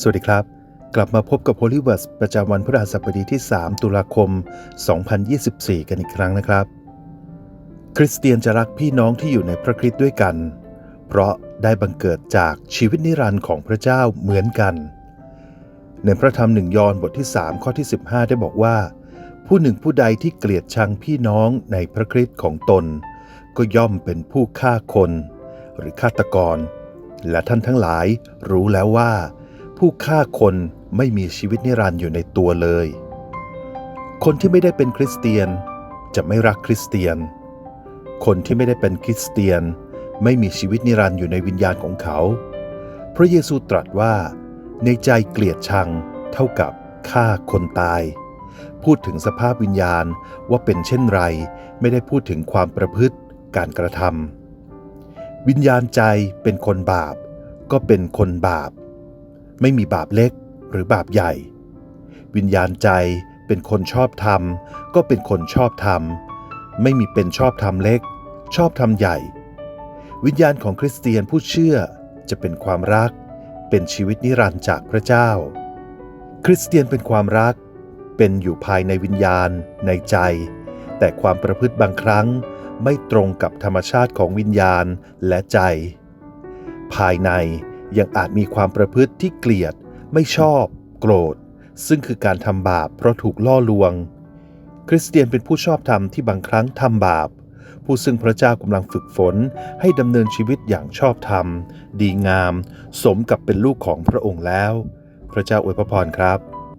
สวัสดีครับ กลับมาพบกับ Holy w o r d ประจำวันพฤหัสบดีที่ 3 ตุลาคม 2024 กันอีกครั้งนะครับ คริสเตียนจะรักพี่น้องที่อยู่ในพระคริสต์ด้วยกัน เพราะได้บังเกิดจากชีวิตนิรันดร์ของพระเจ้าเหมือนกัน ในพระธรรมหนึ่งยอห์นบทที่ 3 ข้อที่ 15 ได้บอกว่า ผู้หนึ่งผู้ใดที่เกลียดชังพี่น้องในพระคริสต์ของตน ก็ย่อมเป็นผู้ฆ่าคน หรือฆาตกร และท่านทั้งหลายรู้แล้วว่า ผู้ฆ่าคนไม่มีชีวิตนิรันดร์อยู่ในตัวเลย คนที่ไม่ได้เป็นคริสเตียนจะไม่รักคริสเตียน คนที่ไม่ได้เป็นคริสเตียน ไม่มีชีวิตนิรันดร์อยู่ในวิญญาณของเขา พระเยซูตรัสว่า ในใจเกลียดชังเท่ากับฆ่าคนตาย พูดถึงสภาพวิญญาณว่าเป็นเช่นไร ไม่ได้พูดถึงความประพฤติการกระทำวิญญาณใจเป็นคนบาป ก็เป็นคนบาป ไม่มีบาปเล็กหรือบาปใหญ่ วิญญาณใจเป็นคนชอบธรรม ก็เป็นคนชอบธรรม ไม่มีเป็นชอบธรรมเล็ก ชอบธรรมใหญ่ วิญญาณของคริสเตียนผู้เชื่อจะเป็นความรัก เป็นชีวิตนิรันดร์จากพระเจ้า คริสเตียนเป็นความรัก เป็นอยู่ภายในวิญญาณ ในใจ แต่ความประพฤติบางครั้งไม่ตรงกับธรรมชาติของวิญญาณและใจ ภายใน ยังอาจมีความประพฤติที่เกลียด ไม่ชอบ โกรธ ซึ่งคือการทำบาปเพราะถูกล่อลวง คริสเตียนเป็นผู้ชอบธรรมที่บางครั้งทำบาป ผู้ซึ่งพระเจ้ากำลังฝึกฝนให้ดำเนินชีวิตอย่างชอบธรรม ดีงาม สมกับเป็นลูกของพระองค์แล้ว พระเจ้าอวยพระพรครับ